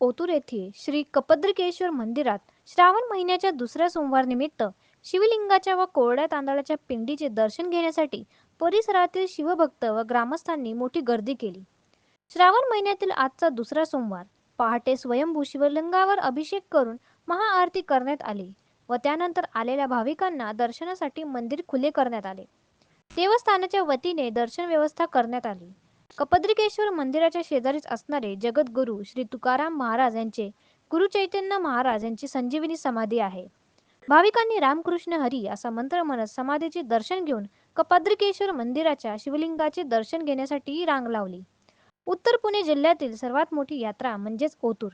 ओतूर येथे श्री कपद्रिकेश्वर मंदिरात श्रावण महिन्याच्या दुसऱ्या सोमवार निमित्त शिवलिंगाच्या व कोरड्या तांदळाच्या पिंडीचे दर्शन घेण्यासाठी परिसरातील शिवभक्त व ग्रामस्थांनी मोठी गर्दी केली. श्रावण महिन्यातील आजचा दुसरा सोमवार पहाटे स्वयंभू शिवलिंगावर अभिषेक करून महाआरती करण्यात आली व त्यानंतर आलेल्या भाविकांना दर्शनासाठी मंदिर खुले करण्यात आले. देवस्थानाच्या वतीने दर्शन व्यवस्था करण्यात आली. कपद्रिकेश्वर मंदिराच्या शेजारीच असणारे जगद्गुरू श्री तुकाराम महाराज यांचे गुरु चैतन्य महाराज यांची संजीवनी समाधी आहे. भाविकांनी रामकृष्ण हरी असा मंत्र म्हणत समाधीचे दर्शन घेऊन कपाद्रिकेश्वर मंदिराच्या शिवलिंगाचे दर्शन घेण्यासाठी रांग लावली. उत्तर पुणे जिल्ह्यातील सर्वात मोठी यात्रा म्हणजेच ओतूर.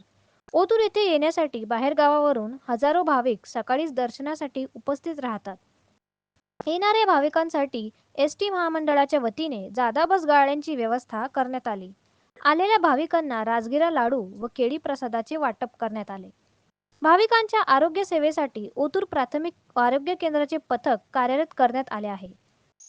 ओतूर येथे येण्यासाठी बाहेर गावावरून हजारो भाविक सकाळीच दर्शनासाठी उपस्थित राहतात. येणाऱ्या भाविकांसाठी एस टी महामंडळाच्या वतीने जादा बस गाड्यांची व्यवस्था करण्यात आली. आलेल्या भाविकांना राजगिरा लाडू व केळी प्रसादाचे वाटप करण्यात आले. भाविकांच्या आरोग्य सेवेसाठी ओतूर प्राथमिक आरोग्य केंद्राचे पथक कार्यरत करण्यात आले आहे.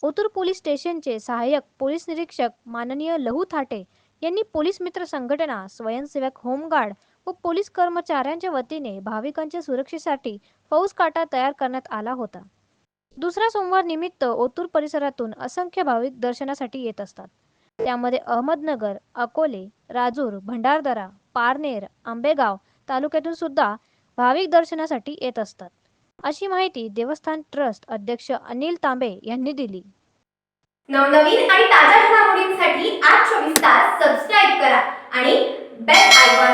ओतूर पोलीस स्टेशनचे सहाय्यक पोलीस निरीक्षक माननीय लहू थाटे यांनी पोलीस मित्र संघटना स्वयंसेवक होमगार्ड व पोलीस कर्मचाऱ्यांच्या वतीने भाविकांच्या सुरक्षेसाठी फौज काटा तयार करण्यात आला होता. दुसरा सोमवार निमित्त ओतूर परिसरातून असंख्य भाविक दर्शनासाठी येत असतात. त्यामध्ये अहमदनगर अकोले राजूर भंडारदरा पारनेर आंबेगाव तालुक्यातून सुद्धा भाविक दर्शनासाठी येत असतात. अशी माहिती देवस्थान ट्रस्ट अध्यक्ष अनिल तांबे यांनी दिली. नवनवीन आणि ताज्या घडामोडींसाठी आज चोवीस तास सबस्क्राईब करा आणि बेल आयकॉन